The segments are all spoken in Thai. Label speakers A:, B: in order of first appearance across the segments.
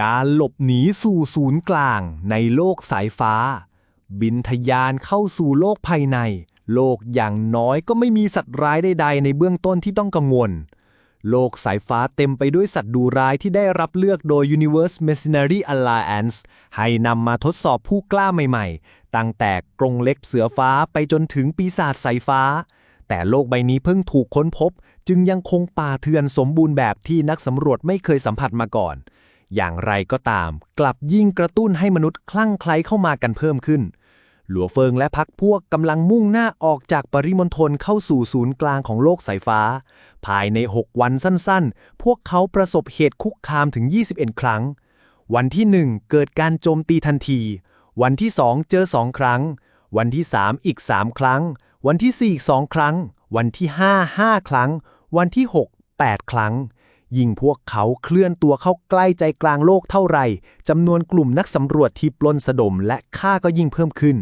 A: การหลบหนีสู่ศูนย์กลางในโลกสายฟ้า บินทยานเข้าสู่โลกภายใน โลกอย่างน้อยก็ไม่มีสัตว์ร้ายใดๆในเบื้องต้นที่ต้องกังวล โลกสายฟ้าเต็มไปด้วยสัตว์ดูร้ายที่ได้รับเลือกโดย Universe Mercenary Alliance ให้นำมาทดสอบผู้กล้าใหม่ๆ ตั้งแต่กรงเล็กเสือฟ้าไปจนถึงปีศาจสายฟ้า แต่โลกใบนี้เพิ่งถูกค้นพบ จึงยังคงป่าเถื่อนสมบูรณ์แบบที่นักสำรวจไม่เคยสัมผัสมาก่อน อย่างไรก็ตาม กลับยิ่งกระตุ้นให้มนุษย์คลั่งไคล้เข้ามากันเพิ่มขึ้น หลัวเฟิงและพักพวกกำลังมุ่งหน้าออกจากปริมณฑลเข้าสู่ศูนย์กลางของโลกสายฟ้า ภายใน 6 วันสั้นๆ พวกเขาประสบเหตุคุกคามถึง 21 ครั้ง วันที่ 1 เกิดการโจมตีทันที วันที่ 2 เจอ 2 ครั้ง วันที่ 3 อีก 3 ครั้ง วันที่4อีก2ครั้ง วันที่ 5 5 ครั้ง วันที่ 6 8 ครั้ง ยิ่งพวกเขาเคลื่อนตัวเข้าใกล้ใจกลางโลกเท่าไหร่จำนวนกลุ่มนักสำรวจที่ปล้นสะดมและฆ่าก็ยิ่งเพิ่มขึ้น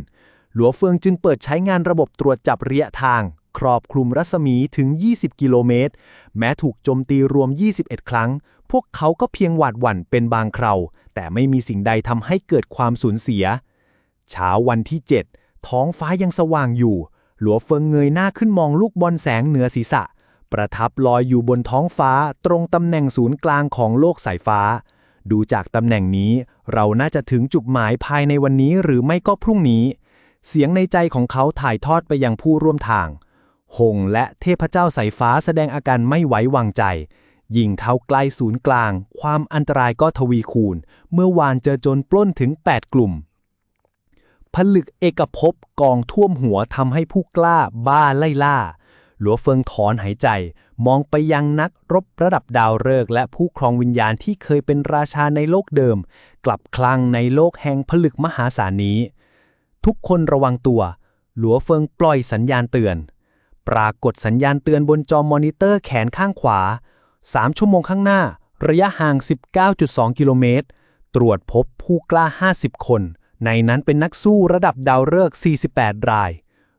A: หลัวเฟิงจึงเปิดใช้งานระบบตรวจจับระยะทาง ครอบคลุมรัศมีถึง 20 กิโลเมตร แม้ถูกโจมตีรวม 21 ครั้ง พวกเขาก็เพียงหวาดหวั่นเป็นบางคราวแต่ไม่มีสิ่งใดทำให้เกิดความสูญเสีย เช้าวันที่ 7 ท้องฟ้ายังสว่างอยู่ หลัวเฟิงเงยหน้าขึ้นมองลูกบอลแสงเหนือศีรษะ ประทับลอยอยู่บนท้องฟ้าตรงตำแหน่งศูนย์กลางของโลกสายฟ้า ดูจากตำแหน่งนี้ เราน่าจะถึงจุดหมายภายในวันนี้หรือไม่ก็พรุ่งนี้ เสียงในใจของเขาถ่ายทอดไปยังผู้ร่วมทาง หงและเทพเจ้าสายฟ้าแสดงอาการไม่ไว้วางใจ ยิ่งเท้าใกล้ศูนย์กลาง ความอันตรายก็ทวีคูณ เมื่อวานเจอจรปล้นถึง 8 กลุ่มผลึกเอกภพกองท่วมหัวทำให้ผู้กล้าบ้าไล่ล่า หลัวเฟิงถอนหายใจ มองไปยังนักรบระดับดาวฤกษ์และผู้ครองวิญญาณที่เคยเป็นราชาในโลกเดิม กลับคลังในโลกแห่งผลึกมหาศาลนี้ ทุกคนระวังตัว หลัวเฟิงปล่อยสัญญาณเตือน ปรากฏสัญญาณเตือนบนจอมอนิเตอร์แขนข้างขวา 3 ชั่วโมงข้างหน้า ระยะห่าง 19.2 กิโลเมตร ตรวจพบผู้กล้า 50 คน ในนั้นเป็นนักสู้ระดับดาวฤกษ์48 ราย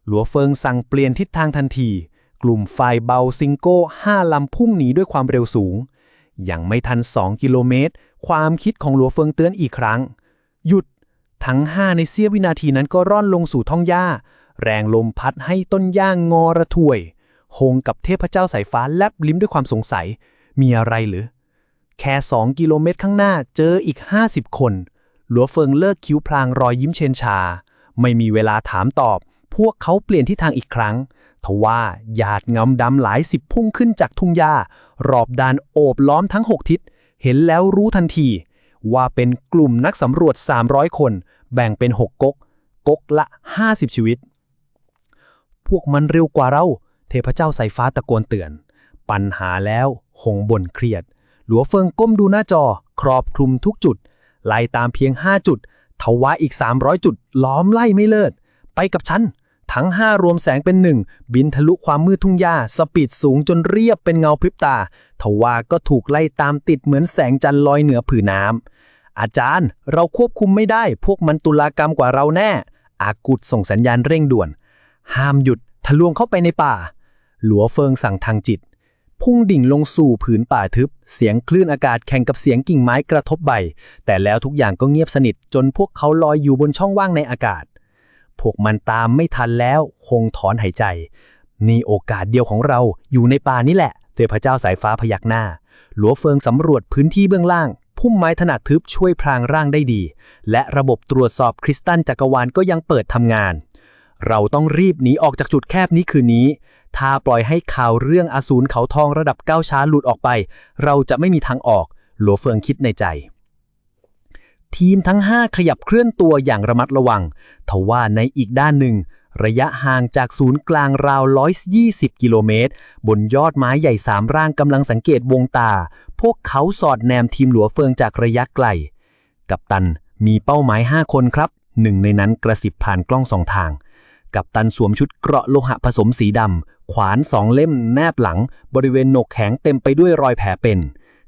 A: หลัวเฟิงสั่งเปลี่ยนทิศทางทันที กลุ่มไฟเบาซิงโก้5ลำพุ่งหนีด้วยความเร็วสูง ยังไม่ทัน 2 กิโลเมตร ความคิดของหลัวเฟิงเตือนอีกครั้ง หยุดทั้ง 5 ในเสี้ยววินาทีนั้นก็ร่อนลงสู่ท้องหญ้า แรงลมพัดให้ต้นหญ้างงอระถวยหงกับเทพเจ้าสายฟ้าแลบลิ้มด้วยความสงสัย มีอะไรหรือ แค่ 2 กิโลเมตรข้างหน้าเจออีก 50 คน หลัวเฟิงเลิกคิ้วพลางรอยยิ้มเชนชา ไม่มีเวลาถามตอบ พวกเขาเปลี่ยนทิศทางอีกครั้ง ทว่าหยาดเงาดำหลายสิบพุ่งขึ้นจากทุ่งหญ้า รอบด้านโอบล้อมทั้ง6ทิศ เห็นแล้วรู้ทันที ว่าเป็นกลุ่มนักสำรวจ 300 คน แบ่งเป็น 6 ก๊ก ก๊กละ 50 ชีวิต พวกมันเร็วกว่าเรา เทพเจ้าสายฟ้าตะโกนเตือน ปัญหาแล้วหงบ่นเครียด หลัวเฟิงก้มดูหน้าจอ ครอบคลุมทุกจุด ไล่ตามเพียง 5 จุดทว่าอีก 300 จุด ล้อมไล่ไม่เลิศ ไปกับฉัน ทั้ง 5 รวมแสงเป็นหนึ่งบินทะลุความมืดทุ่งหญ้า สปีดสูงจนเรียบเป็นเงาพริบตา ทว่าก็ถูกไล่ตามติดเหมือนแสงจันทร์ลอยเหนือผืนน้ำอาจารย์ เราควบคุมไม่ได้ พวกมันตุลากรรมกว่าเราแน่ อากุดส่งสัญญาณเร่งด่วน ห้ามหยุดทะลวงเข้าไปในป่า หลัวเฟิงสั่งทางจิต พุ่งดิ่งลงสู่ผืนป่าทึบ เสียงคลื่นอากาศแข่งกับเสียงกิ่งไม้กระทบใบ แต่แล้วทุกอย่างก็เงียบสนิทจนพวกเขาลอยอยู่บนช่องว่างในอากาศ พวกมันตามไม่ทันแล้วคงถอนหายใจ นี่โอกาสเดียวของเราอยู่ในป่านี่แหละเทพเจ้าสายฟ้าพยักหน้า หลัวเฟิงสำรวจพื้นที่เบื้องล่าง พุ่มไม้ถนัดทึบช่วยพรางร่างได้ดี และระบบตรวจสอบคริสตัลจักรวาลก็ยังเปิดทำงาน เราต้องรีบหนีออกจากจุดแคบนี้คืนนี้ ถ้าปล่อยให้ข่าวเรื่องอสูรเขาทองระดับก้าวช้าหลุดออกไป เราจะไม่มีทางออก หลัวเฟิงคิดในใจ ทีมทั้ง 5 ขยับเคลื่อนตัวอย่างระมัดระวังทว่าในอีกด้านหนึ่ง ระยะห่างจากศูนย์กลางราว 120 กิโลเมตร บนยอดไม้ใหญ่สามร่างกำลังสังเกตวงตา พวกเขาสอดแนมทีมหลัวเฟิงจากระยะไกล กัปตันมีเป้าหมาย 5 คนครับหนึ่งในนั้นกระสิบผ่านกล้องสองทาง กัปตันสวมชุดเกราะโลหะผสมสีดำ ขวานสองเล่มแนบหลัง บริเวณหนกแข็งเต็มไปด้วยรอยแผลเป็น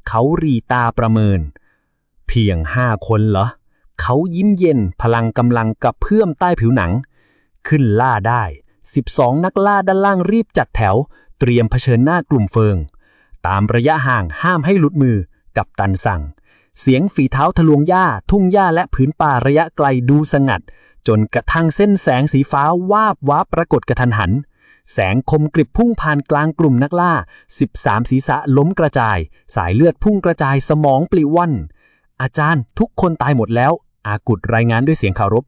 A: เขารีตาประเมิน เพียงห้าคนเหรอ เขายิ้มเย็นพลังกำลังกับเพื่อมใต้ผิวหนัง ขึ้นล่าได้ 12 นักล่าด้านล่างรีบจัดแถว เตรียมเผชิญหน้ากลุ่มเฟิง ตามระยะห่างห้ามให้หลุดมือกับตันสั่ง เสียงฝีเท้าทะลวงหญ้า ทุ่งหญ้าและผืนป่าระยะไกลดูสงัด จนกระทั่งเส้นแสงสีฟ้าวาบวับปรากฏกระทันหันแสงคมกริบพุ่งผ่านกลางกลุ่มนักล่า 13 ศีรษะล้มกระจาย สายเลือดพุ่งกระจายสมองปลิวัน อาจารย์ทุกคนตายหมดแล้ว อากุดรายงานด้วยเสียงคารพ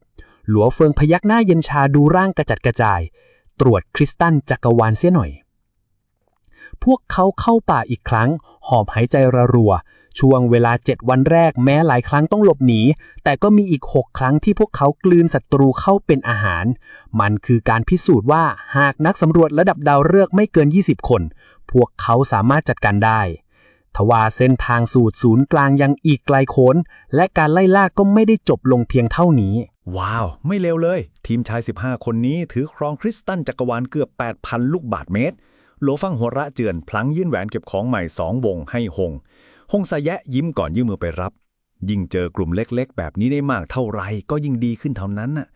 A: หลัวเฟิงพยักหน้าเย็นชาดูร่างกระจัดกระจาย ตรวจคริสตัลจักรวาลเสียหน่อย พวกเขาเข้าป่าอีกครั้ง หอบหายใจระรัว ช่วงเวลา7วันแรกแม้หลายครั้งต้องหลบหนี แต่ก็มีอีก6ครั้งที่พวกเขากลืนศัตรูเข้าเป็นอาหาร มันคือการพิสูจน์ว่าหากนักสำรวจระดับดาวฤกษ์ไม่เกิน 20 คน พวกเขาสามารถจัดการได้ ทว่าเส้นทางสู่ศูนย์กลางยังอีกไกลโพ้นและการไล่ล่าก็ไม่ได้จบลงเพียงเท่านี้
B: ว้าว ไม่เลวเลย ทีมชาย 15 คนนี้ถือครองคริสตัลจักรวาลเกือบ 8,000 ลูกบาทเมตรโหลฟังหัวระเจือนพลังยื่นแหวนเก็บของใหม่สองวงให้หง หงสะแยะยิ้มก่อนยื่นมือไปรับ ยิ่งเจอกลุ่มเล็กๆ แบบนี้ได้มากเท่าไรก็ยิ่งดีขึ้นเท่านั้นน่ะ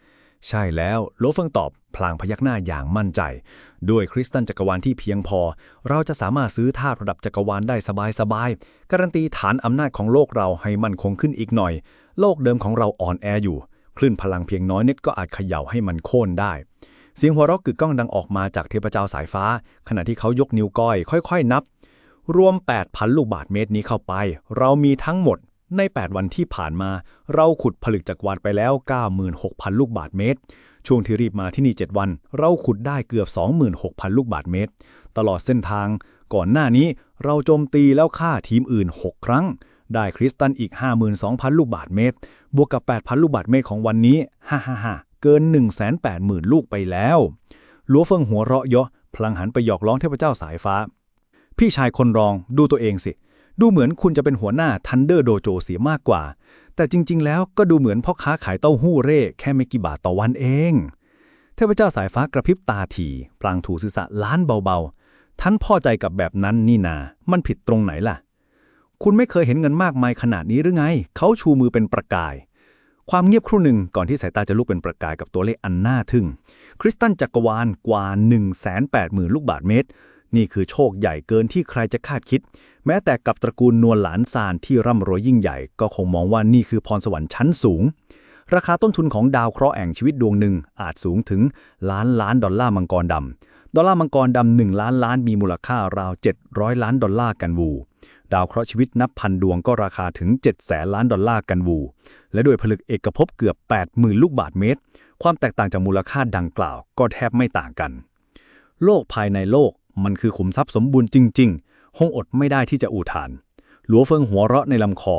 B: ใช่แล้ว โลฟิงตอบ พลางพยักหน้าอย่างมั่นใจ ด้วยคริสตัลจักรวาลที่เพียงพอ เราจะสามารถซื้อธาตุระดับจักรวาลได้สบายๆ การันตีฐานอำนาจของโลกเราให้มั่นคงขึ้นอีกหน่อย โลกเดิมของเราอ่อนแออยู่ คลื่นพลังเพียงน้อยนิดก็อาจเขย่าให้มันโค่นได้ เสียงหัวเราะกึกก้องดังออกมาจากเทพเจ้าสายฟ้า ขณะที่เขายกนิ้วก้อย ค่อย ๆ นับ รวม 8,000 ลูกบาทเมตรนี้เข้าไป เรามีทั้งหมดใน 8 วันที่ผ่านมา เราขุดผลึกจักรวาลไปแล้ว 96,000 ลูกบาทเมตร ช่วงที่รีบมาที่นี่ 7 วัน เราขุดได้เกือบ 26,000 ลูกบาทเมตร ตลอดเส้นทาง ก่อนหน้านี้เราโจมตีแล้วฆ่าทีมอื่น 6 ครั้ง ได้คริสตัลอีก 52,000 ลูกบาทเมตร บวกกับ 8,000 ลูกบาทเมตรของวันนี้ฮ่าฮ่าฮ่าเกิน 180,000 ลูกไปแล้วหลัวเฟิงหัวเราะเยาะพลังหันไปหยอกล้องเทพเจ้าสายฟ้า พี่ชายคนรองดูตัวเองสิ ดูเหมือนคุณจะเป็นหัวหน้าทันเดอร์โดโจเสียมากกว่า แต่จริง ๆ แล้วก็ดูเหมือนพ่อค้าขายเต้าหู้เร่แค่ไม่กี่บาทต่อวันเอง เทพเจ้าสายฟ้ากระพริบตาถี่พลางถูศีรษะล้านเบาๆ ท่านพอใจกับแบบนั้นนี่นา มันผิดตรงไหนล่ะ คุณไม่เคยเห็นเงินมากมายขนาดนี้หรือไง เขาชูมือเป็นประกาย ความเงียบครู่หนึ่งก่อนที่สายตาจะลุกเป็นประกายกับตัวเลขอันน่าทึ่ง คริสตัลจักรวาลกว่า 180,000 ลูกบาทเมตร นี่คือโชคใหญ่เกินที่ใครจะคาดคิด แม้แต่กับตระกูลนวลหลานซานที่ร่ำรวยยิ่งใหญ่ ก็คงมองว่านี่คือพรสวรรค์ชั้นสูง ราคาต้นทุนของดาวเคราะห์แห่งชีวิตดวงหนึ่งอาจสูงถึงล้านล้านดอลลาร์มังกรดำดอลลาร์มังกรดำหนึ่งล้านล้านมีมูลค่าราว 700 ล้านดอลลาร์กันวูดาวเคราะห์ชีวิตนับพันดวงก็ราคาถึง7แสนล้านดอลลาร์กันวู และด้วยผลึกเอกภพเกือบ 80,000 ลูกบาทเมตร ความแตกต่างจากมูลค่าดังกล่าวก็แทบไม่ต่างกัน โลกภายในโลก มันคือขุมทรัพย์สมบูรณ์จริง ๆ ห้องอดไม่ได้ที่จะอูทาน หลัวเฟิงหัวเราะในลำคอ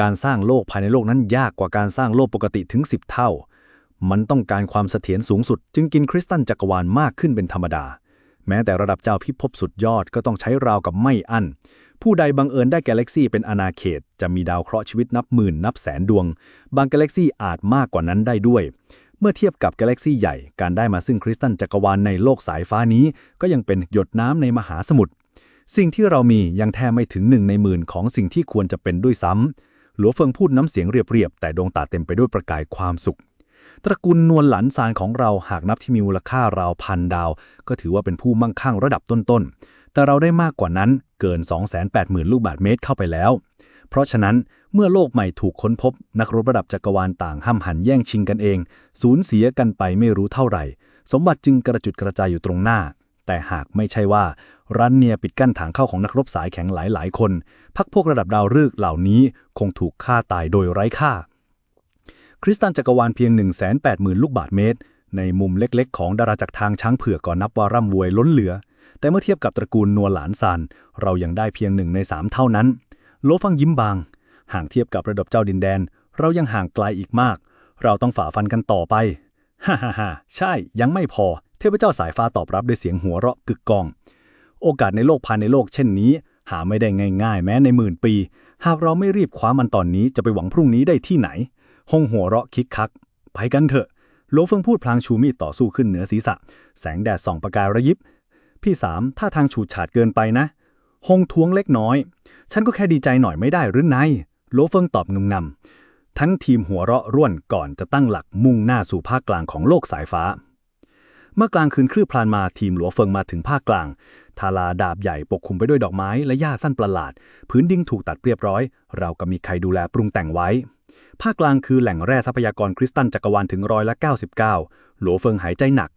B: การสร้างโลกภายในโลกนั้นยากกว่าการสร้างโลกปกติถึง10เท่า มันต้องการความเสถียรสูงสุด จึงกินคริสตัลจักรวาลมากขึ้นเป็นธรรมดา แม้แต่ระดับเจ้าพิภพสุดยอดก็ต้องใช้ราวกับไม่อั้นผู้ใดบังเอิญได้กาแล็กซี่เป็นอาณาเขต จะมีดาวเคราะห์ชีวิตนับหมื่นนับแสนดวง บางกาแล็กซี่อาจมากกว่านั้นได้ด้วย มื่อเทียบกับกาแล็กซี่ใหญ่ การได้มาซึ่งคริสตัลจักรวาลในโลกสายฟ้านี้ ก็ยังเป็นหยดน้ำในมหาสมุทร สิ่งที่เรามียังแทบไม่ถึงหนึ่งในหมื่นของสิ่งที่ควรจะเป็นด้วยซ้ำหลัวเฟิงพูดน้ำเสียงเรียบๆ แต่ดวงตาเต็มไปด้วยประกายความสุข ตระกูลนวลหลันซานของเราหากนับที่มีมูลค่าราวพันดาว ก็ถือว่าเป็นผู้มั่งคั่งระดับต้นๆ แต่เราได้มากกว่านั้นเกิน 280,000 ลูกบาทเมตรเข้าไปแล้ว เพราะฉะนั้นเมื่อโลกใหม่ถูกค้นพบ นักรบระดับจักรวาลต่างห้ำหันแย่งชิงกันเอง สูญเสียกันไปไม่รู้เท่าไหร่ สมบัติจึงกระจุดกระจายอยู่ตรงหน้า แต่หากไม่ใช่ว่ารันเนียปิดกั้นทางเข้าของนักรบสายแข็งหลายๆ คน พักพวกระดับดาวฤกษ์เหล่านี้คงถูกฆ่าตายโดยไร้ค่า คริสตัลจักรวาลเพียง 180,000 ลูกบาทเมตร ในมุมเล็กๆ ของดาราจักรทางช้างเผือกก็นับว่าร่ำรวยล้นเหลือ แต่เมื่อเทียบกับตระกูลนัวหลานซานเรายังได้เพียงหนึ่งในสามเท่านั้น โลฟังยิ้มบาง ห่างเทียบกับระดับเจ้าดินแดน เรายังห่างไกลอีกมาก เราต้องฝ่าฟันกันต่อไปฮ่าฮ่าฮ่าใช่ยังไม่พอ เทพเจ้าสายฟ้าตอบรับด้วยเสียงหัวเราะกึกก้อง โอกาสในโลกภายในโลกเช่นนี้ หาไม่ได้ง่ายๆ แม้ในหมื่นปี หากเราไม่รีบคว้ามันตอนนี้จะไปหวังพรุ่งนี้ได้ที่ไหนหงหัวเราะคิกคัก ไปกันเถอะโลเฟิงพูดพลางชูมีดต่อสู้ขึ้นเหนือศีรษะ แสงแดดส่องประกายระยิบ พี่สามถ้าทางฉูดฉาดเกินไปนะ หงท้วงเล็กน้อย ฉันก็แค่ดีใจหน่อยไม่ได้หรือไงโลเฟิงตอบงึมงำทั้งทีมหัวเราะร่วนก่อนจะตั้งหลักมุ่งหน้าสู่ภาคกลางของโลกสายฟ้า เมื่อกลางคืนคลืบพลานมาทีมหลัวเฟิงมาถึงภาคกลาง ทาราดาบใหญ่ปกคลุมไปด้วยดอกไม้และหญ้าสั้นประหลาด พื้นดินถูกตัดเรียบร้อย เราก็มีใครดูแลปรุงแต่งไว้ ภาคกลางคือแหล่งแร่ทรัพยากรคริสตัลจักรวาลถึงร้อยละ99หลัวเฟิงหายใจหนัก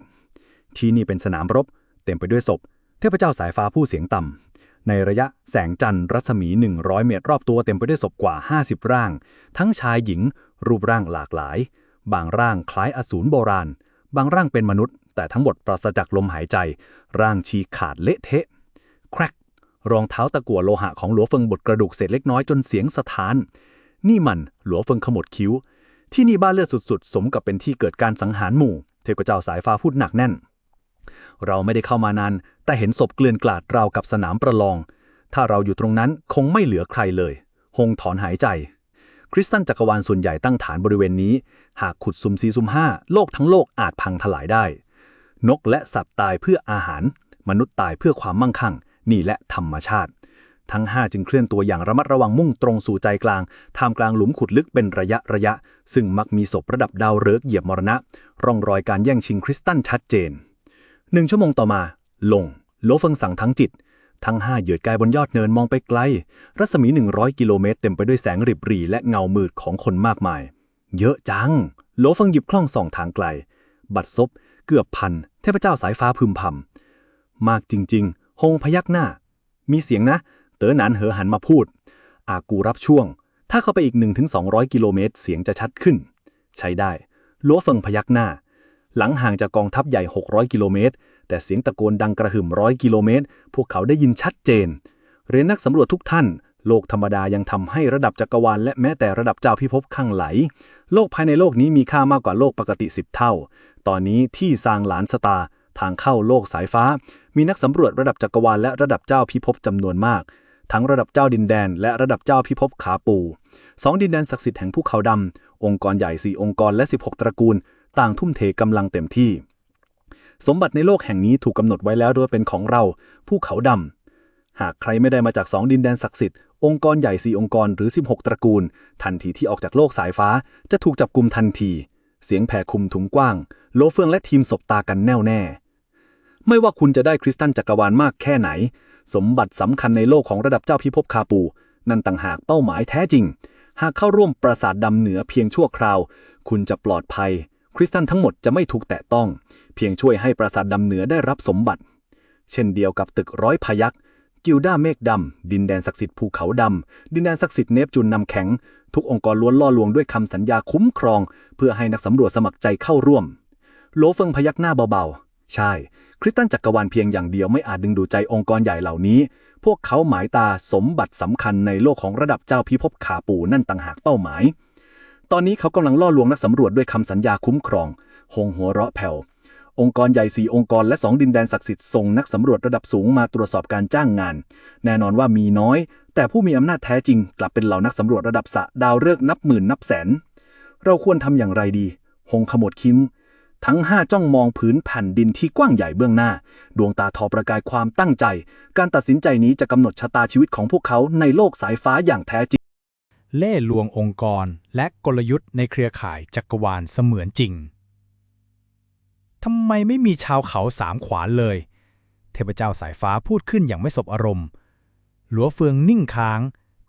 B: ที่นี่เป็นสนามรบ เต็มไปด้วยศพ เทพเจ้าสายฟ้าผู้เสียงต่ำ ในระยะแสงจันทร์รัศมี 100 เมตรรอบตัวเต็มไปด้วยศพกว่า 50 ร่าง ทั้งชายหญิง รูปร่างหลากหลาย บางร่างคล้ายอสูรโบราณ บางร่างเป็นมนุษย์ แต่ทั้งหมดปราศจากลมหายใจ ร่างชีขาดเละเทะ แครกรองเท้าตะกั่วโลหะของหลัวเฟิงบดกระดูกเศษเล็กน้อยจนเสียงสะท้าน นี่มันหลัวเฟิงขมวดคิ้ว ที่นี่บ้าเลือดสุดๆ สมกับเป็นที่เกิดการสังหารหมู่ เทพเจ้าสายฟ้าพูดหนักแน่น เราไม่ได้เข้ามานาน แต่เห็นศพเกลื่อนกลาดราวกับสนามประลอง ถ้าเราอยู่ตรงนั้นคงไม่เหลือใครเลย หงถอนหายใจ คริสตันจักรวาลส่วนใหญ่ตั้งฐานบริเวณนี้ หากขุดซุมซีซุมห้าโลกทั้งโลกอาจพังทลายได้ นกและสัตว์ตายเพื่ออาหาร มนุษย์ตายเพื่อความมั่งคั่ง นี่แหละธรรมชาติ ทั้งห้าจึงเคลื่อนตัวอย่างระมัดระวังมุ่งตรงสู่ใจกลางท่ามกลางหลุมขุดลึกเป็นระยะระยะ ซึ่งมักมีศพระดับดาวฤกษ์เหยียบมรณะ ร่องรอยการแย่งชิงคริสตัลชัดเจน หนึ่งชั่วโมงต่อมา ลงโลเฟิงสั่งทั้งจิต ทั้งห้าเหยียดกายบนยอดเนินมองไปไกล รัศมี 100 กิโลเมตร เต็มไปด้วยแสงริบหรี่และเงามืดของคนมากมาย เยอะจัง โลเฟิงหยิบคล่องส่องทางไกล บัดซบ เกือบพัน เทพเจ้าสายฟ้าพึมพำมากจริงๆหงพยักหน้า มีเสียงนะ เต๋อหนานเหอหันมาพูด อากูรับช่วง ถ้าเข้าไปอีก1-200 กิโลเมตร เสียงจะชัดขึ้น ใช้ได้ลัวเฟิงพยักหน้า หลังห่างจากกองทัพใหญ่ 600 กิโลเมตร แต่เสียงตะโกนดังกระหึ่มร้อยกิโลเมตร พวกเขาได้ยินชัดเจน เรียนนักสำรวจทุกท่าน โลกธรรมดายังทำให้ระดับจักรวาลและแม้แต่ระดับเจ้าพิภพข้างไหล โลกภายในโลกนี้มีค่ามากกว่าโลกปกติ 10 เท่า ตอนนี้ที่ซางหลานสตาทางเข้าโลกสายฟ้า มีนักสำรวจระดับจักรวาลและระดับเจ้าพิภพจำนวนมาก ทั้งระดับเจ้าดินแดน และระดับเจ้าพิภพขาปูสองดินแดนศักดิ์สิทธิ์แห่งภูเขาดำองค์กรใหญ่สี่องค์กรและ 16 ตระกูล ต่างทุ่มเทกำลังเต็มที่ สมบัติในโลกแห่งนี้ถูกกำหนดไว้แล้วโดยเป็นของเราภูเขาดำ หากใครไม่ได้มาจากสองดินแดนศักดิ์สิทธิ์ องค์กรใหญ่สี่องค์กรหรือ 16 ตระกูล ทันทีที่ออกจากโลกสายฟ้าจะถูกจับกลุ่มทันที เสียงแผ่คุมถุงกว้าง โลเฟืองและทีมสบตากันแน่วแน่ ไม่ว่าคุณจะได้คริสตัลจักรวาลมากแค่ไหน สมบัติสำคัญในโลกของระดับเจ้าพิภพคาปู นั่นต่างหากเป้าหมายแท้จริง หากเข้าร่วมปราสาทดำเหนือเพียงชั่วคราว คุณจะปลอดภัย คริสตัลทั้งหมดจะไม่ถูกแตะต้อง เพียงช่วยให้ปราสาทดำเหนือได้รับสมบัติ เช่นเดียวกับตึกร้อยพยักกิลด้าเมฆดำ ดินแดนศักดิ์สิทธิ์ภูเขาดำ ดินแดนศักดิ์สิทธิ์เนปจูนนำแข็ง ทุกองค์กรล้วนล่อลวงด้วยคำสัญญาคุ้มครอง เพื่อให้นักสำรวจสมัครใจเข้าร่วม โลเฟิงพยักหน้าเบาๆ ใช่ คริสตันจักรวาลเพียงอย่างเดียวไม่อาจดึงดูดใจองค์กรใหญ่เหล่านี้ พวกเขาหมายตาสมบัติสำคัญในโลกของระดับเจ้าพิภพขาปูนั่นต่างหากเป้าหมาย ตอนนี้เขากำลังล่อลวงนักสำรวจด้วยคำสัญญาคุ้มครอง หงหัวเราะแผ่ว องค์กรใหญ่สี่องค์กรและสองดินแดนศักดิ์สิทธิ์ส่งนักสำรวจระดับสูงมาตรวจสอบการจ้างงาน แน่นอนว่ามีน้อย แต่ผู้มีอำนาจแท้จริง กลับเป็นเหล่านักสำรวจระดับสะดาวฤกษ์นับหมื่นนับแสน เราควรทำอย่างไรดี หงขมวดคิ้ม ทั้งห้าจ้องมองผืนแผ่นดินที่กว้างใหญ่เบื้องหน้า ดวงตาทอประกายความตั้งใจ การตัดสินใจนี้จะกำหนดชะตาชีวิตของพวกเขาในโลกสายฟ้าอย่างแท้จริง
A: เล่ลวงองค์กรและกลยุทธ์ในเครือข่ายจักรวาลเสมือนจริง ทำไมไม่มีชาวเขาสามขวานเลย เทพเจ้าสายฟ้าพูดขึ้นอย่างไม่สบอารมณ์ หลัวเฟืองนิ่งค้าง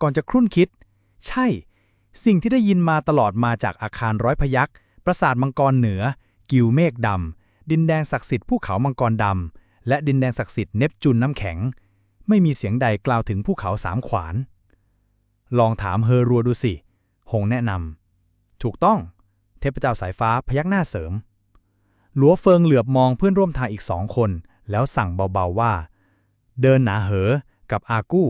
A: ก่อนจะครุ่นคิด ใช่ สิ่งที่ได้ยินมาตลอดมาจากอาคารร้อยพยักปราสาทมังกรเหนือ กิวเมฆดำ ดินแดนศักดิ์สิทธิ์ภูเขามังกรดำ และดินแดนศักดิ์สิทธิ์เนปจูนน้ำแข็ง ไม่มีเสียงใดกล่าวถึงภูเขาสามขวาน ลองถามเฮอรัวดูสิ หงแนะนำ ถูกต้อง เทพเจ้าสายฟ้าพยักหน้าเสริม หลัวเฟิงเหลือบมองเพื่อนร่วมทางอีกสองคน แล้วสั่งเบาๆว่า เดินหนาเหอ กับอากู้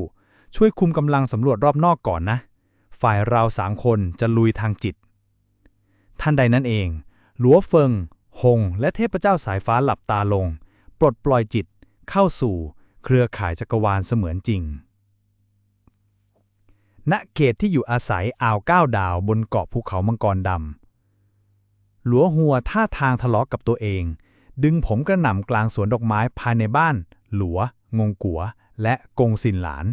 A: ช่วยคุมกำลังสำรวจรอบนอกก่อนนะ ฝ่ายเราสามคนจะลุยทางจิต ท่านใดนั้นเอง หลัวเฟิง หง และเทพเจ้าสายฟ้าหลับตาลง ปลดปล่อยจิต เข้าสู่ เครือข่ายจักรวาลเสมือนจริง ณเขตที่อยู่อาศัยอ่าวก้าวดาวบนเกาะภูเขามังกรดำ หลัวหัวท่าทางทะเลาะกับตัวเอง ดึงผมกระหน่ำกลางสวนดอกไม้ภายในบ้าน หลัว งงกัว และกงสินหลาน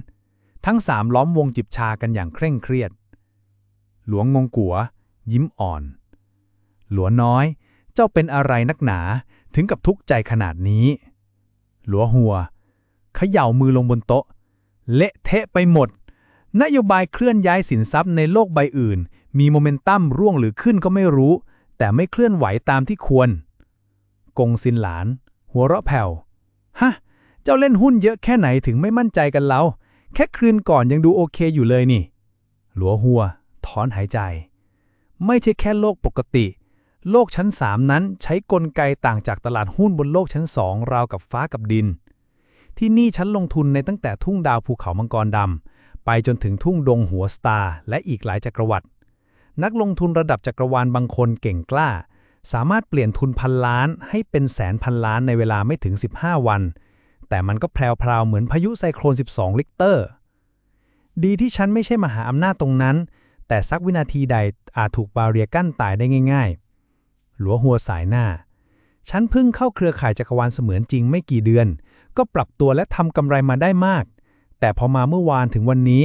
A: ทั้งสามล้อมวงจิบชากันอย่างเคร่งเครียด หลวงงงกัว ยิ้มอ่อน หลัวน้อย เจ้าเป็นอะไรนักหนาถึงกับทุกข์ใจขนาดนี้ หลัวหัวเขย่ามือลงบนโต๊ะ เละเทะไปหมด นโยบายเคลื่อนย้ายสินทรัพย์ในโลกใบอื่น มีโมเมนตัมร่วงหรือขึ้นก็ไม่รู้ แต่ไม่เคลื่อนไหวตามที่ควร กงซินหลาน หัวเราะแผ่วฮะ เจ้าเล่นหุ้นเยอะแค่ไหนถึงไม่มั่นใจกันแล้วแค่คืนก่อนยังดูโอเคอยู่เลยนี่ หลัวหัว ถอนหายใจ ไม่ใช่แค่โลกปกติ โลกชั้น3นั้นใช้กลไกต่างจากตลาดหุ้นบนโลกชั้น2ราวกับฟ้ากับดิน ที่นี่ฉันลงทุนในตั้งแต่ทุ่งดาวภูเขามังกรดำ ไปจนถึงทุ่งดงหัวสตาร์และอีกหลายจักรวรรดินักลงทุนระดับจักรวาลบางคนเก่งกล้า สามารถเปลี่ยนทุนพันล้านให้เป็นแสนพันล้านในเวลาไม่ถึง 15 วัน แต่มันก็แพรวๆเหมือนพายุไซโครน12 ลิกเตอร์ ดีที่ฉันไม่ใช่มหาอำนาจตรงนั้น แต่สักวินาทีใดอาจถูกบาเรียกั้นตายได้ง่ายๆ หลัวหัวสายหน้า ฉันเพิ่งเข้าเครือข่ายจักรวาลเสมือนจริงไม่กี่เดือน ก็ปรับตัวและทำกำไรมาได้มาก แต่พอมาเมื่อวานถึงวันนี้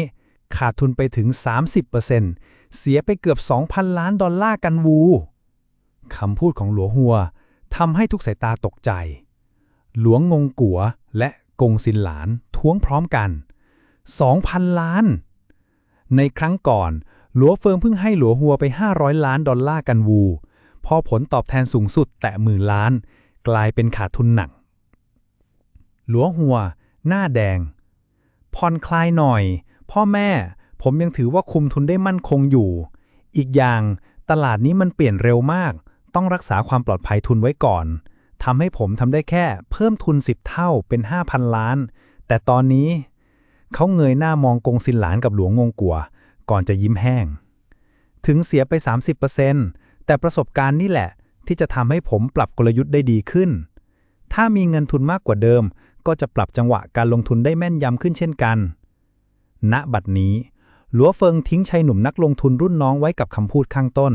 A: ขาดทุนไปถึง 30%เสียไปเกือบ 2,000 ล้านดอลลาร์กันวู คำพูดของหลัวหัวทำให้ทุกสายตาตกใจ หลวงงงกัวและกงซินหลานท้วงพร้อมกัน 2,000 ล้าน ในครั้งก่อน หลัวเฟิงเพิ่งให้หลัวหัวไป 500 ล้านดอลลาร์กันวู พอผลตอบแทนสูงสุดแตะหมื่นล้าน กลายเป็นขาดทุนหนักหลัวหัว หน้าแดง ผ่อนคลายหน่อย พ่อแม่ ผมยังถือว่าคุมทุนได้มั่นคงอยู่ อีกอย่างตลาดนี้มันเปลี่ยนเร็วมาก ต้องรักษาความปลอดภัยทุนไว้ก่อนทำให้ผมทำได้แค่เพิ่มทุน 10 เท่าเป็น 5,000 ล้าน แต่ตอนนี้ เขาเงยหน้ามองกงสินหลานกับหลวงงงกัว ก่อนจะยิ้มแห้ง ถึงเสียไป 30%แต่ประสบการณ์นี่แหละ ที่จะทำให้ผมปรับกลยุทธ์ได้ดีขึ้น ถ้ามีเงินทุนมากกว่าเดิม ก็จะปรับจังหวะการลงทุนได้แม่นยำขึ้นเช่นกัน ณ บัดนี้ หลัวเฟิงทิ้งชายหนุ่มนักลงทุนรุ่นน้องไว้กับคำพูดข้างต้น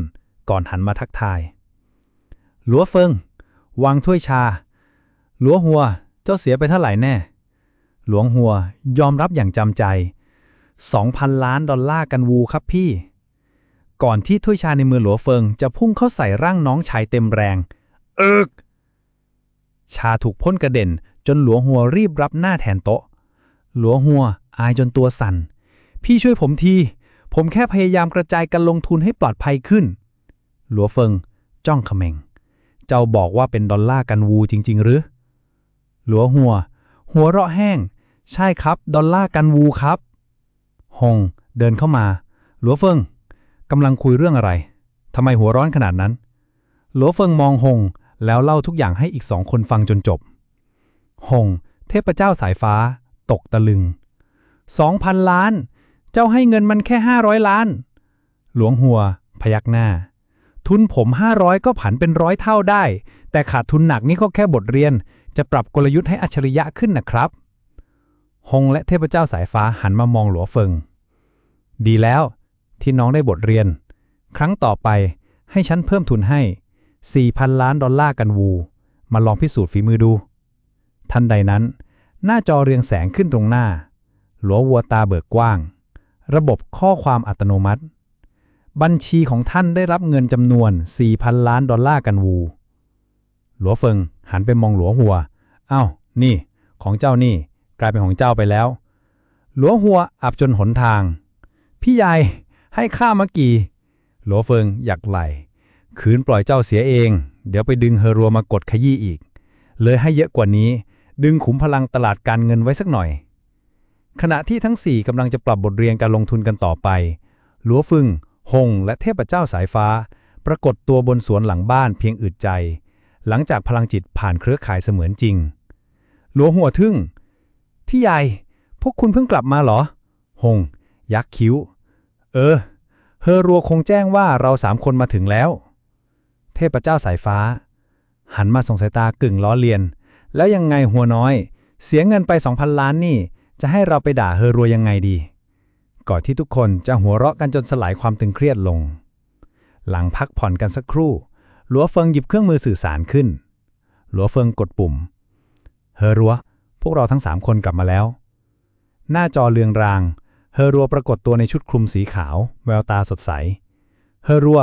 A: ก่อนหันมาทักทาย หลัวเฟิง วางถ้วยชา หลัวหัว เจ้าเสียไปเท่าไหร่แน่ หลวงหัว ยอมรับอย่างจำใจ 2,000 ล้านดอลลาร์กันวูครับพี่ ก่อนที่ถ้วยชาในมือหลัวเฟิงจะพุ่งเข้าใส่ร่างน้องชายเต็มแรง เอิก ชาถูกพ่นกระเด็น จนหลัวหัวรีบรับหน้าแทนโต๊ะ หลัวหัวอายจนตัวสั่น พี่ช่วยผมที ผมแค่พยายามกระจายการลงทุนให้ปลอดภัยขึ้น หลัวเฟิง จ้องเขมง เจ้าบอกว่าเป็นดอลลาร์กันวูจริง ๆ หรือ หลัวหัว หัวเราะแห้ง ใช่ครับ ดอลลาร์กันวูครับฮงเดินเข้ามา หลัวเฟิงกำลังคุยเรื่องอะไรทำไมหัวร้อนขนาดนั้น หลัวเฟิงมองฮง แล้วเล่าทุกอย่างให้อีกสองคนฟังจนจบฮงเทพเจ้าสายฟ้า ตกตะลึงสองพันล้าน เจ้าให้เงินมันแค่ห้าร้อยล้าน หลวงหัว พยักหน้า ทุนผมห้าร้อยก็ผันเป็นร้อยเท่าได้ แต่ขาดทุนหนักนี่ก็แค่บทเรียน จะปรับกลยุทธ์ให้อัจฉริยะขึ้นนะครับฮงและเทพเจ้าสายฟ้าหันมามองหลัวเฟิง ดีแล้ว ที่น้องได้บทเรียน ครั้งต่อไปให้ฉันเพิ่มทุนให้ 4,000 ล้านดอลลาร์กันวู มาลองพิสูจน์ฝีมือดู ทันใดนั้น หน้าจอเรืองแสงขึ้นตรงหน้า หลัววัวตาเบิกกว้าง ระบบข้อความอัตโนมัติ บัญชีของท่านได้รับเงินจำนวน 4,000 ล้านดอลลาร์กันวู หลัวเฟิงหันไปมองหลัวหัวอ้าวนี่ ของเจ้านี่ กลายเป็นของเจ้าไปแล้ว หลัวหัวอับจนหนทาง พี่ใหญ่ให้ข้ามากี่ หลัวเฟิงอยากไหล คืนปล่อยเจ้าเสียเอง เดี๋ยวไปดึงเฮรัวมากดขยี้อีก เลยให้เยอะกว่านี้ ดึงขุมพลังตลาดการเงินไว้สักหน่อย ขณะที่ทั้งสี่กำลังจะปรับบทเรียนการลงทุนกันต่อไป หลัวฟึงหง และเทพเจ้าสายฟ้า ปรากฏตัวบนสวนหลังบ้านเพียงอึดใจ หลังจากพลังจิตผ่านเครือข่ายเสมือนจริง หลัวหัวทึ่ง ที่ใหญ่ พวกคุณเพิ่งกลับมาเหรอ หง ยักคิ้ว เออ เฮอรัวคงแจ้งว่าเราสามคนมาถึงแล้ว เทพเจ้าสายฟ้า หันมาส่งสายตากึ่งล้อเลียน แล้วยังไงหัวน้อย เสียเงินไป 2,000 ล้านนี่ จะให้เราไปด่าเฮอรัวยังไงดี ก่อนที่ทุกคนจะหัวเราะกันจนสลายความตึงเครียดลง หลังพักผ่อนกันสักครู่ หลัวเฟิงหยิบเครื่องมือสื่อสารขึ้น หลัวเฟิงกดปุ่ม เฮอรัว พวกเราทั้งสามคนกลับมาแล้ว หน้าจอเลืองราง เฮอรัวปรากฏตัวในชุดคลุมสีขาว แววตาสดใส เฮอรัว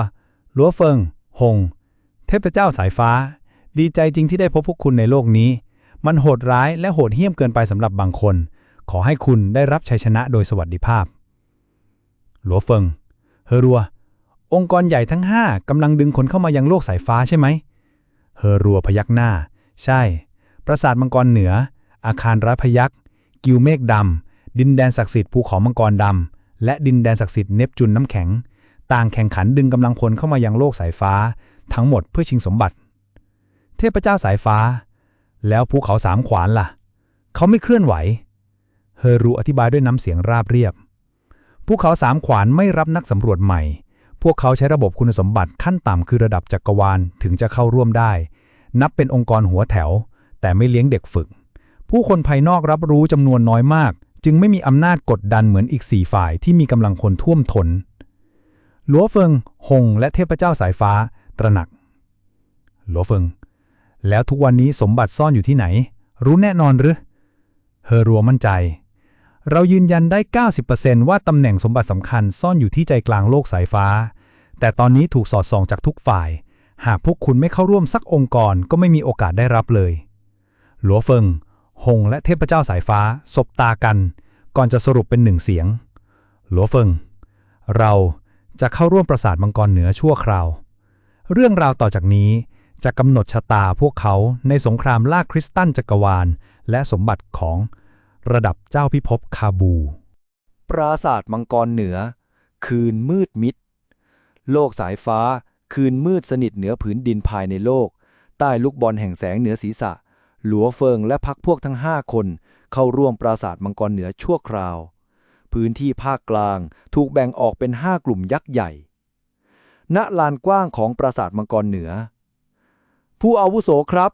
A: หลัวเฟิง หง เทพเจ้าสายฟ้า ดีใจจริงที่ได้พบพวกคุณในโลกนี้ มันโหดร้ายและโหดเหี้ยมเกินไปสำหรับบางคน ขอให้คุณได้รับชัยชนะโดยสวัสดิภาพ หลัวเฟิง เฮอรัว องค์กรใหญ่ทั้งห้ากำลังดึงคนเข้ามายังโลกสายฟ้าใช่ไหม เฮอรัวพยักหน้า ใช่ ปราสาทมังกรเหนือ อาคารรัพยักกิวเมฆดำ ดินแดนศักดิ์สิทธิ์ภูเขามังกรดำ และดินแดนศักดิ์สิทธิ์เนปจุนน้ำแข็ง ต่างแข่งขันดึงกำลังพลเข้ามายังโลกสายฟ้า ทั้งหมดเพื่อชิงสมบัติ เทพเจ้าสายฟ้า แล้วภูเขาสามขวานล่ะ เขาไม่เคลื่อนไหว เฮอรูอธิบายด้วยน้ำเสียงราบเรียบ ภูเขาสามขวานไม่รับนักสำรวจใหม่ พวกเขาใช้ระบบคุณสมบัติขั้นต่ำคือระดับจักรวาลถึงจะเข้าร่วมได้ นับเป็นองค์กรหัวแถว แต่ไม่เลี้ยงเด็กฝึก ผู้คนภายนอกรับรู้จำนวนน้อยมาก จึงไม่มีอำนาจกดดันเหมือนอีกสี่ฝ่ายที่มีกำลังคนท่วมทนหลัวเฟิง หง และเทพเจ้าสายฟ้า ตระหนักหลัวเฟิง แล้วทุกวันนี้สมบัติซ่อนอยู่ที่ไหน รู้แน่นอนหรือ เฮอรัวมั่นใจ เรายืนยันได้ 90%ว่าตำแหน่งสมบัติสำคัญซ่อนอยู่ที่ใจกลางโลกสายฟ้า แต่ตอนนี้ถูกสอดส่องจากทุกฝ่าย หากพวกคุณไม่เข้าร่วมสักองค์กรก็ไม่มีโอกาสได้รับเลย หลัวเฟิง หงและเทพเจ้าสายฟ้า สบตากัน ก่อนจะสรุปเป็นหนึ่งเสียง หลัวเฟิง เราจะเข้าร่วมปราสาทมังกรเหนือชั่วคราว เรื่องราวต่อจากนี้จะกำหนดชะตาพวกเขาในสงครามล่าคริสตันจักรวาล และสมบัติของระดับเจ้าพิภพคาบู
C: ปราศาสาทมังกรเหนือ คืนมืดมิด โลกสายฟ้า คืนมืดสนิทเหนือผืนดินภายในโลก ใต้ลูกบอลแห่งแสงเหนือศีรษะ หลัวเฟิงและพักพวกทั้งห้าคน เข้าร่วมปราศาสาทมังกรเหนือชั่วคราว พื้นที่ภาคกลางถูกแบ่งออกเป็นห้ากลุ่มยักษ์ใหญ่ ณลานกว้างของปราสาทมังกรเหนือ ผู้อาวุโสครับ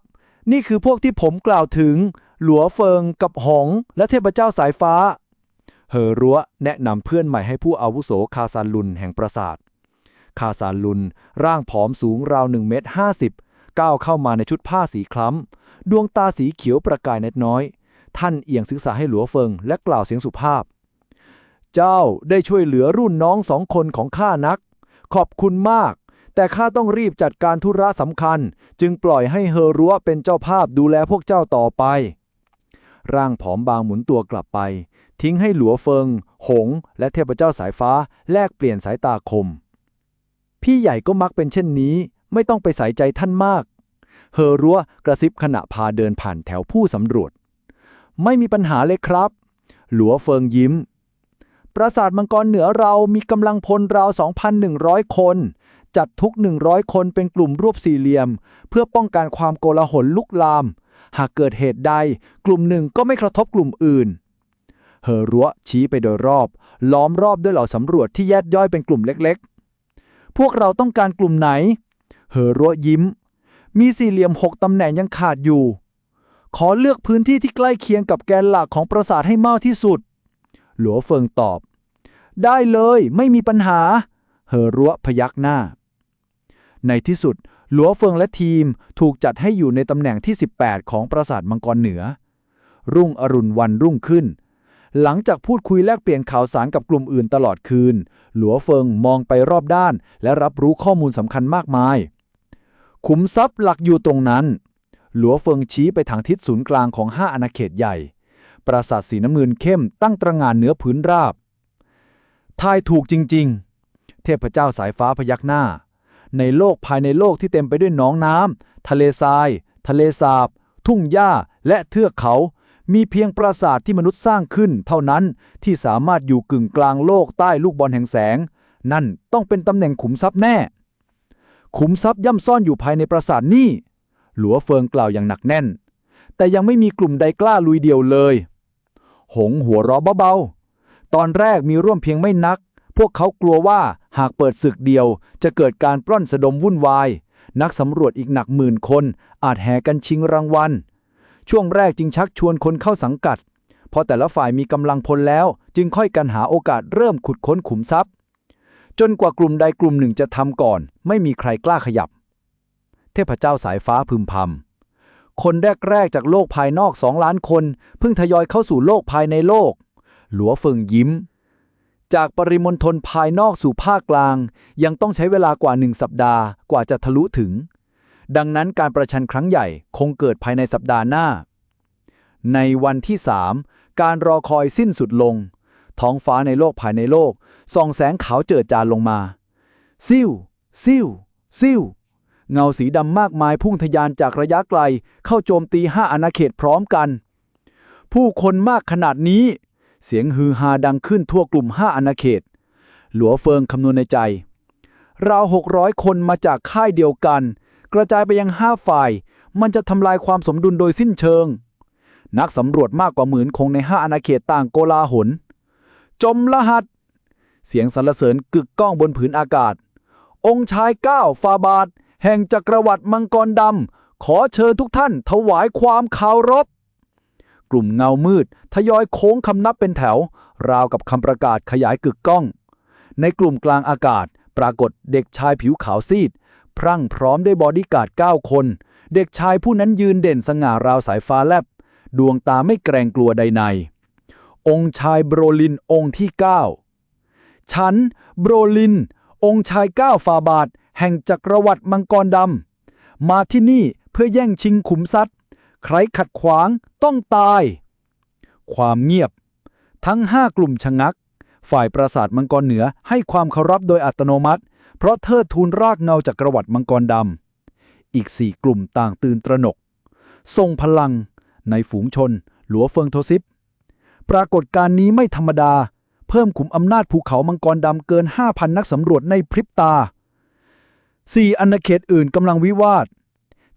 C: นี่คือพวกที่ผมกล่าวถึง หลัวเฟิงกับหง และเทพเจ้าสายฟ้าเฮอรัวแนะนำเพื่อนใหม่ให้ผู้อาวุโสคาซานลุนแห่งปราสาท คาซานลุนร่างผอมสูงราว1เมตร50ก้าวเข้ามาในชุดผ้าสีคล้ำ ดวงตาสีเขียวประกายเน็ดน้อย ท่านเอียงศึกษาให้หลัวเฟิงและกล่าวเสียงสุภาพเจ้าได้ช่วยเหลือรุ่นน้องสองคนของข้านัก ขอบคุณมาก แต่ข้าต้องรีบจัดการธุระสำคัญ จึงปล่อยให้เฮอรัวเป็นเจ้าภาพดูแลพวกเจ้าต่อไป ร่างผอมบางหมุนตัวกลับไป ทิ้งให้หลัวเฟิง หง และเทพเจ้าสายฟ้าแลกเปลี่ยนสายตาคม พี่ใหญ่ก็มักเป็นเช่นนี้ ไม่ต้องไปใส่ใจท่านมาก เฮอรัวกระซิบขณะพาเดินผ่านแถวผู้สำรวจ ไม่มีปัญหาเลยครับ หลัวเฟิงยิ้ม ปราสาทมังกรเหนือเรามีกำลังพลราว 2,100 คน จัดทุก 100 คนเป็นกลุ่มรูปสี่เหลี่ยม เพื่อป้องกันความโกลาหลลุกลาม หากเกิดเหตุใด กลุ่มหนึ่งก็ไม่กระทบกลุ่มอื่น เฮอรัวชี้ไปโดยรอบ ล้อมรอบด้วยเหล่าสำรวจที่แยกย่อยเป็นกลุ่มเล็กๆ พวกเราต้องการกลุ่มไหน เฮอรัวยิ้ม มีสี่เหลี่ยมหกตำแหน่งยังขาดอยู่ ขอเลือกพื้นที่ที่ใกล้เคียงกับแกนหลักของปราสาทให้มากที่สุด หลัวเฟิงตอบ ได้เลยไม่มีปัญหา เฮอรัวพยักหน้า ในที่สุด หลัวเฟิงและทีมถูกจัดให้อยู่ในตำแหน่งที่ 18 ของปราสาทมังกรเหนือ รุ่งอรุณวันรุ่งขึ้น หลังจากพูดคุยแลกเปลี่ยนข่าวสารกับกลุ่มอื่นตลอดคืน หลัวเฟิงมองไปรอบด้าน และรับรู้ข้อมูลสำคัญมากมาย ขุมทรัพย์หลักอยู่ตรงนั้น หลัวเฟิงชี้ไปทางทิศศูนย์กลางของห้าอาณาเขตใหญ่ ปราสาทสีน้ำเงินเข้มตั้งตระงานเหนือพื้นราบ ทายถูกจริง ๆ เทพเจ้าสายฟ้าพยักหน้า ในโลกภายในโลกที่เต็มไปด้วยหนองน้ำทะเลทราย ทะเลสาบ ทุ่งหญ้าและเทือกเขา มีเพียงปราสาทที่มนุษย์สร้างขึ้น เท่านั้นที่สามารถอยู่กึ่งกลางโลกใต้ลูกบอลแห่งแสง นั่นต้องเป็นตำแหน่งขุมทรัพย์แน่ ขุมทรัพย์ย่ำซ่อนอยู่ภายในปราสาทนี่หลัวเฟิงกล่าวอย่างหนักแน่น แต่ยังไม่มีกลุ่มใดกล้าลุยเดียวเลย หงหัวเราะเบาๆ ตอนแรกมีร่วมเพียงไม่นัก พวกเขากลัวว่าหากเปิดศึกเดียว จะเกิดการปล้นสะดมวุ่นวาย นักสำรวจอีกหนักหมื่นคน อาจแห่กันชิงรางวัล ช่วงแรกจึงชักชวนคนเข้าสังกัด พอแต่ละฝ่ายมีกำลังพลแล้ว จึงค่อยกันหาโอกาสเริ่มขุดค้นขุมทรัพย์ จนกว่ากลุ่มใดกลุ่มหนึ่งจะทำก่อน ไม่มีใครกล้าขยับ เทพเจ้าสายฟ้าพึมพำ คนแรก ๆ จากโลกภายนอกสองล้านคน เพิ่งทยอยเข้าสู่โลกภายในโลก หลัวเฟิงยิ้ม จากปริมณฑลภายนอกสู่ภาคกลาง ยังต้องใช้เวลากว่าหนึ่งสัปดาห์กว่าจะทะลุถึง ดังนั้นการประชันครั้งใหญ่คงเกิดภายในสัปดาห์หน้า ในวันที่สามการรอคอยสิ้นสุดลง ท้องฟ้าในโลกภายในโลกส่องแสงขาวเจิดจานลงมาซิ่วซิ่วซิ่ว เงาสีดำมากมายพุ่งทะยานจากระยะไกล เข้าโจมตีห้าอาณาเขตพร้อมกัน ผู้คนมากขนาดนี้ เสียงฮือฮาดังขึ้นทั่วกลุ่มห้าอาณาเขต หลัวเฟิงคำนวณในใจ ราวหกร้อยคนมาจากค่ายเดียวกัน กระจายไปยังห้าฝ่าย มันจะทำลายความสมดุลโดยสิ้นเชิง นักสำรวจมากกว่าหมื่นคงในห้าอาณาเขตต่างโกลาหลจมรหัส เสียงสรรเสริญกึกก้องบนผืนอากาศ องค์ชายเก้าฟาบาท แห่งจักรวรรดิมังกรดำ ขอเชิญทุกท่านถวายความเคารพ กลุ่มเงามืด ทยอยโค้งคำนับเป็นแถว ราวกับคำประกาศขยายกึกก้อง ในกลุ่มกลางอากาศ ปรากฏเด็กชายผิวขาวซีด พรั่งพร้อมด้วยบอดี้การ์ด9คน เด็กชายผู้นั้นยืนเด่นสง่าราวสายฟ้าแลบ ดวงตาไม่เกรงกลัวใดใน องค์ชายโบรลินองค์ที่ 9 ฉัน โบรลินองค์ชายก้าวฟาบาท แห่งจักรวรรดิมังกรดำมาที่นี่เพื่อแย่งชิงขุมทรัพย์ ใครขัดขวางต้องตาย ความเงียบ ทั้งห้ากลุ่มชะงัก ฝ่ายปราสาทมังกรเหนือให้ความเคารพโดยอัตโนมัติ เพราะเทิดทูนรากเงาจักรวรรดิมังกรดำอีกสี่กลุ่มต่างตื่นตระหนก ทรงพลัง ในฝูงชน หลัวเฟิงโทซิป ปรากฏการณ์นี้ไม่ธรรมดา เพิ่มขุมอำนาจภูเขามังกรดำเกิน 5,000 นักสำรวจในพริบตา สี่อาณาเขตอื่นกำลังวิวาท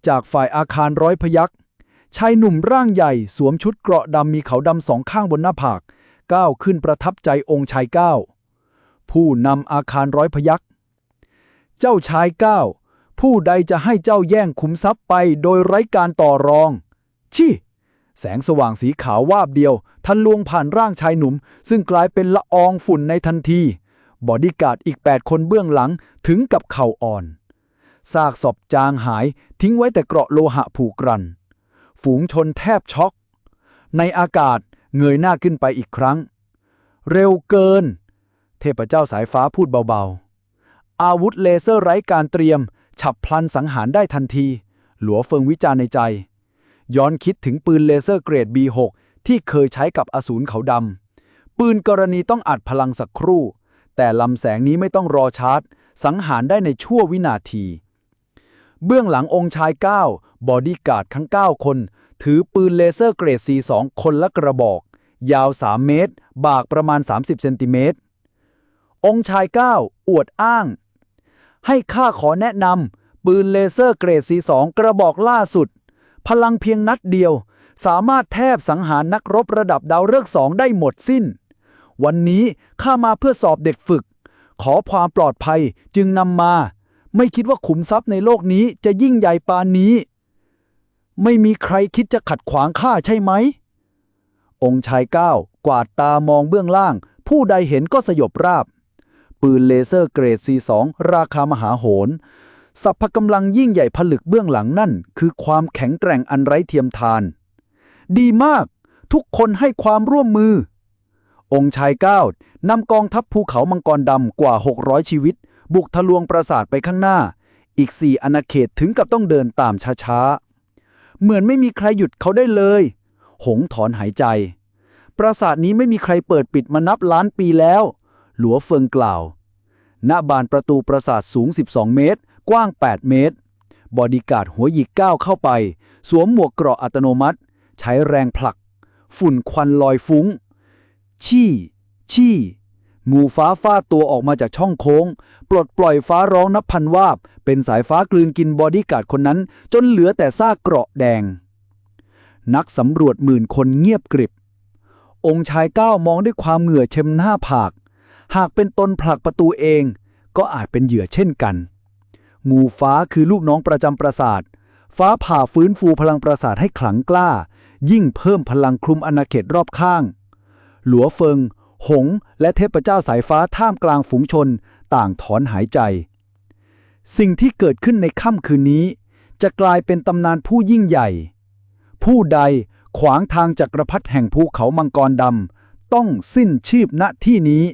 C: จากฝ่ายอาคารร้อยพยักชายหนุ่มร่างใหญ่สวมชุดเกราะดำมีเขาดำสองข้างบนหน้าผาก ก้าวขึ้นประทับใจองค์ชายก้าวผู้นำอาคารร้อยพยักเจ้าชายก้าวผู้ใดจะให้เจ้าแย่งขุมทรัพย์ไปโดยไร้การต่อรองชิแสงสว่างสีขาววาบเดียวทันลวงผ่านร่างชายหนุ่ม ซึ่งกลายเป็นละอองฝุ่นในทันที บอดี้การ์ดอีก 8 คนเบื้องหลังถึงกับเข่าอ่อน ซากศพจางหายทิ้งไว้แต่เกราะโลหะผูกรัน ฝูงชนแทบช็อก ในอากาศเงยหน้าขึ้นไปอีกครั้ง เร็วเกิน เทพเจ้าสายฟ้าพูดเบาๆ อาวุธเลเซอร์ไร้การเตรียม ฉับพลันสังหารได้ทันที หลัวเฟิงวิจารณ์ในใจ ย้อนคิดถึงปืนเลเซอร์เกรด B6 ที่เคยใช้กับอสูรเขาดำปืนกรณีต้องอัดพลังสักครู่ แต่ลำแสงนี้ไม่ต้องรอชาร์จ สังหารได้ในชั่ววินาที เบื้องหลังองค์ชาย 9 บอดี้การ์ดทั้ง 9 คน ถือปืนเลเซอร์เกรด C2 คนละกระบอก ยาว 3 เมตร บากประมาณ 30 เซนติเมตร องค์ชาย 9 อวดอ้าง ให้ข้าขอแนะนำปืนเลเซอร์เกรด C2 กระบอกล่าสุด พลังเพียงนัดเดียว สามารถแทบสังหารนักรบระดับดาวฤกษ์สองได้หมดสิ้น วันนี้ข้ามาเพื่อสอบเด็กฝึก ขอความปลอดภัยจึงนำมา ไม่คิดว่าขุมทรัพย์ในโลกนี้จะยิ่งใหญ่ปานนี้ ไม่มีใครคิดจะขัดขวางข้าใช่ไหม องค์ชายก้าวกวาดตามองเบื้องล่าง ผู้ใดเห็นก็สยบราบ ปืนเลเซอร์เกรด C2 ราคามหาโหรสัพพกำลังยิ่งใหญ่ผลึกเบื้องหลังนั่น คือความแข็งแกร่งอันไร้เทียมทาน ดีมาก ทุกคนให้ความร่วมมือ องค์ชายก้าวนำกองทัพภูเขามังกรดำกว่า 600 ชีวิต บุกทะลวงปราสาทไปข้างหน้า อีกสี่อาณาเขตถึงกับต้องเดินตามช้าๆ เหมือนไม่มีใครหยุดเขาได้เลย หงถอนหายใจ ปราสาทนี้ไม่มีใครเปิดปิดมานับล้านปีแล้ว หลัวเฟิงกล่าวณบานประตูปราสาทสูง 12 เมตร กว้าง 8 เมตร บอดีการ์ดหัวหยิกก้าวเข้าไป สวมหมวกเกราะอัตโนมัติ ใช้แรงผลัก ฝุ่นควันลอยฟุ้ง ชี่ ชี่ งูฟ้าฟาดตัวออกมาจากช่องโค้ง ปลดปล่อยฟ้าร้องนับพันวาบ เป็นสายฟ้ากลืนกินบอดี้การ์ดคนนั้น จนเหลือแต่ซากเกราะแดง นักสำรวจหมื่นคนเงียบกริบ องค์ชายก้าวมองด้วยความเหงื่อเช็มหน้าผาก หากเป็นตนผลักประตูเอง ก็อาจเป็นเหยื่อเช่นกัน งูฟ้าคือลูกน้องประจำปราสาท ฟ้าผ่าฟื้นฟูพลังปราสาทให้ขลังกล้า ยิ่งเพิ่มพลังคลุมอาณาเขตรอบข้าง หลัวเฟิง หงและเทพเจ้าสายฟ้าท่ามกลางฝูงชน ต่างถอนหายใจ สิ่งที่เกิดขึ้นในค่ำคืนนี้ จะกลายเป็นตำนานผู้ยิ่งใหญ่ ผู้ใดขวางทางจักรพรรดิแห่งภูเขามังกรดำต้องสิ้นชีพณที่นี้